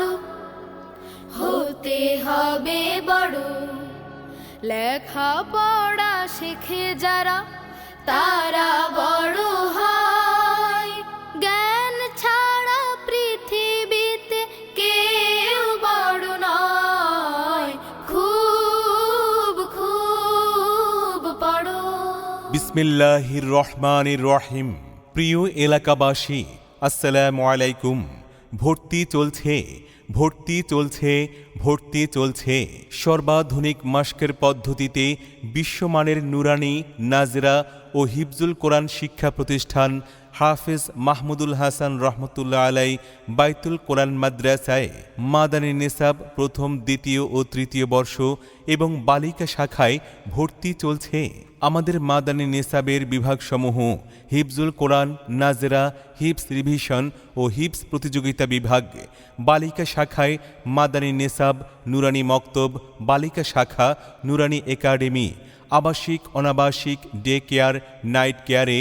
বড়। হতে হবে বড়। লেখা পড়া শেখে যারা, তারা বড় হয়। জ্ঞান ছাড়া পৃথিবীতে কেউ বড় নয়। খুব খুব বড়। বিসমিল্লাহির রহমানির রহিম। প্রিয় এলাকাবাসী, আসসালামু আলাইকুম। ভর্তি চলছে ভর্তি চলছে ভর্তি চলছে। সর্বাধুনিক মাস্কের পদ্ধতিতে বিশ্বমানের নুরানি, নাজরা ও হিফজুল কোরআন শিক্ষা প্রতিষ্ঠান হাফেজ মাহমুদুল হাসান রহমতুল্লাহ আলাই বাইতুল কোরআন মাদ্রাসায় মাদানী নিসাব প্রথম, দ্বিতীয় ও তৃতীয় বর্ষ এবং বালিকা শাখায় ভর্তি চলছে। আমাদের মাদানী নিসাবের বিভাগসমূহ, হিফজুল কোরআন, নাজরা হিপস রিভিশন ও হিপস প্রতিযোগিতা বিভাগ, বালিকা শাখায় মাদানী নিসাব, নুরানি মক্তব, বালিকা শাখা, নুরানি একাডেমি, আবাসিক, অনাবাসিক, ডে কেয়ার, নাইট কেয়ারে,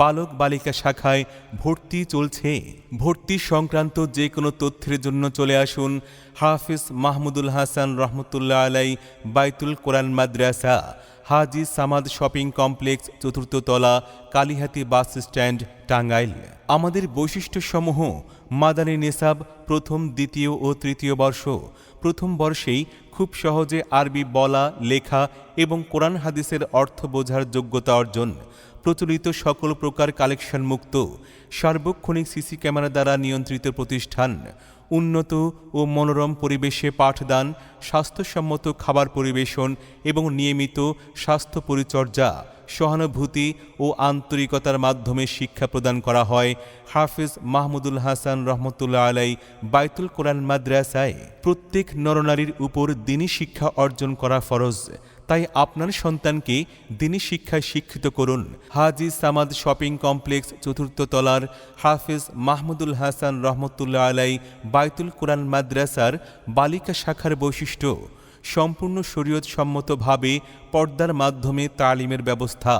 বালক বালিকা শাখায় ভর্তি চলছে। ভর্তি সংক্রান্ত যে কোনো তথ্যের জন্য চলে আসুন হাফিজ মাহমুদুল হাসান রহমতুল্লাহ আলাই বাইতুল কোরআন মাদ্রাসা। হাজি সামাদ শপিং কমপ্লেক্স, চতুর্থ তলা, কালিহাতি বাস স্ট্যান্ড, টাঙ্গাইল। আমাদের বৈশিষ্ট্যসমূহ, মাদানী নিসাব, প্রথম, দ্বিতীয় ও তৃতীয় বর্ষ। প্রথম বর্ষেই খুব সহজে আরবি বলা, লেখা এবং কোরআন হাদিসের অর্থ বোঝার যোগ্যতা অর্জন। প্রচলিত সকল প্রকার কালেকশন মুক্ত, সার্বক্ষণিক সিসি ক্যামেরা দ্বারা নিয়ন্ত্রিত প্রতিষ্ঠান, উন্নত ও মনোরম পরিবেশে পাঠদান, স্বাস্থ্যসম্মত খাবার পরিবেশন এবং নিয়মিত স্বাস্থ্য পরিচর্যা, সহানুভূতি ও আন্তরিকতার মাধ্যমে শিক্ষা প্রদান করা হয় হাফিজ মাহমুদুল হাসান রহমতুল্লাহ আলাই বাইতুল কোরআন মাদ্রাসায়। প্রত্যেক নরনারীর উপর দিনী শিক্ষা অর্জন করা ফরজ। তাই আপনার সন্তানকে দিনী শিক্ষায় শিক্ষিত করুন। হাজি সামাদ শপিং কমপ্লেক্স, চতুর্থ তলার হাফিজ মাহমুদুল হাসান রহমতুল্লাহ আলাই বাইতুল কোরআন মাদ্রাসার বালিকা শাখার বৈশিষ্ট্য, সম্পূর্ণ শরীয়ত সম্মতভাবে পর্দার মাধ্যমে তালিমের ব্যবস্থা।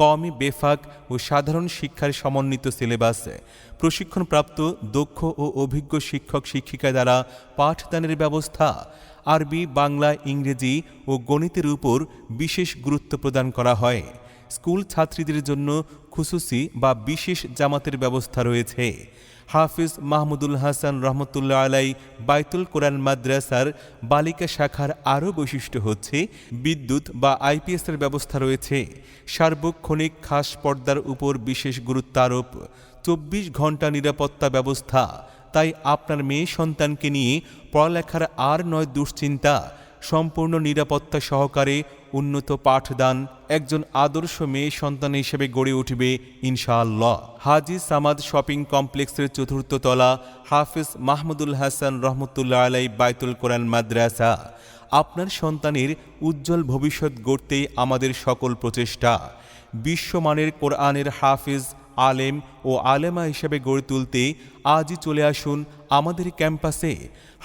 কমই বেফাক ও সাধারণ শিক্ষার সমন্বিত সিলেবাস। প্রশিক্ষণপ্রাপ্ত, দক্ষ ও অভিজ্ঞ শিক্ষক শিক্ষিকা দ্বারা পাঠদানের ব্যবস্থা, আরবি, বাংলা, ইংরেজি ও গণিতের উপর বিশেষ গুরুত্ব প্রদান করা হয়। স্কুল ছাত্রীদের জন্য খুসুসি বা বিশেষ জামাতের ব্যবস্থা রয়েছে। হাফিজ মাহমুদুল হাসান রহমতুল্লাহ আলাই বাইতুল কোরআন মাদ্রাসার বালিকা শাখার আরও বৈশিষ্ট্য হচ্ছে বিদ্যুৎ বা আইপিএসের ব্যবস্থা রয়েছে। সার্বক্ষণিক খাস পর্দার উপর বিশেষ গুরুত্ব আরোপ। চব্বিশ ঘণ্টা নিরাপত্তা ব্যবস্থা। তাই আপনার মেয়ে সন্তানকে নিয়ে পড়ালেখার আর নয় দুশ্চিন্তা। সম্পূর্ণ নিরাপত্তা সহকারে উন্নত পাঠদান একজন আদর্শ মেয়ে সন্তান হিসেবে গড়ে উঠবে, ইনশাআল্লাহ। হাজি সামাদ শপিং কমপ্লেক্সের চতুর্থ তলা, হাফিজ মাহমুদুল হাসান রহমতুল্লাহ আলাই বাইতুল কোরআন মাদ্রাসা। আপনার সন্তানের উজ্জ্বল ভবিষ্যৎ গড়তেই আমাদের সকল প্রচেষ্টা। বিশ্বমানের কোরআনের হাফিজ আলেম ও আলেমা হিসেবে গড়ে তুলতে আজই চলে আসুন আমাদের ক্যাম্পাসে।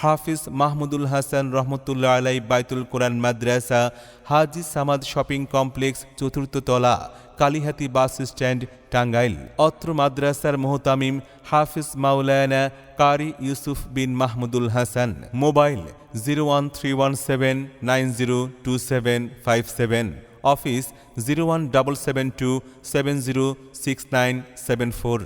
হাফিজ মাহমুদুল হাসান রহমতুল্লাহ আলাই বাইতুল কোরআন মাদ্রাসা, হাজি সামাদ শপিং কমপ্লেক্স, চতুর্থ তলা, কালিহাতি বাস স্ট্যান্ড, টাঙ্গাইল। অত্র মাদ্রাসার মোহতামিম Hafiz Maulana Qari Yusuf bin Mahmudul Hasan. Mobile zero one three one seven nine zero two seven five seven. Office zero one double seven two seven zero six nine seven four.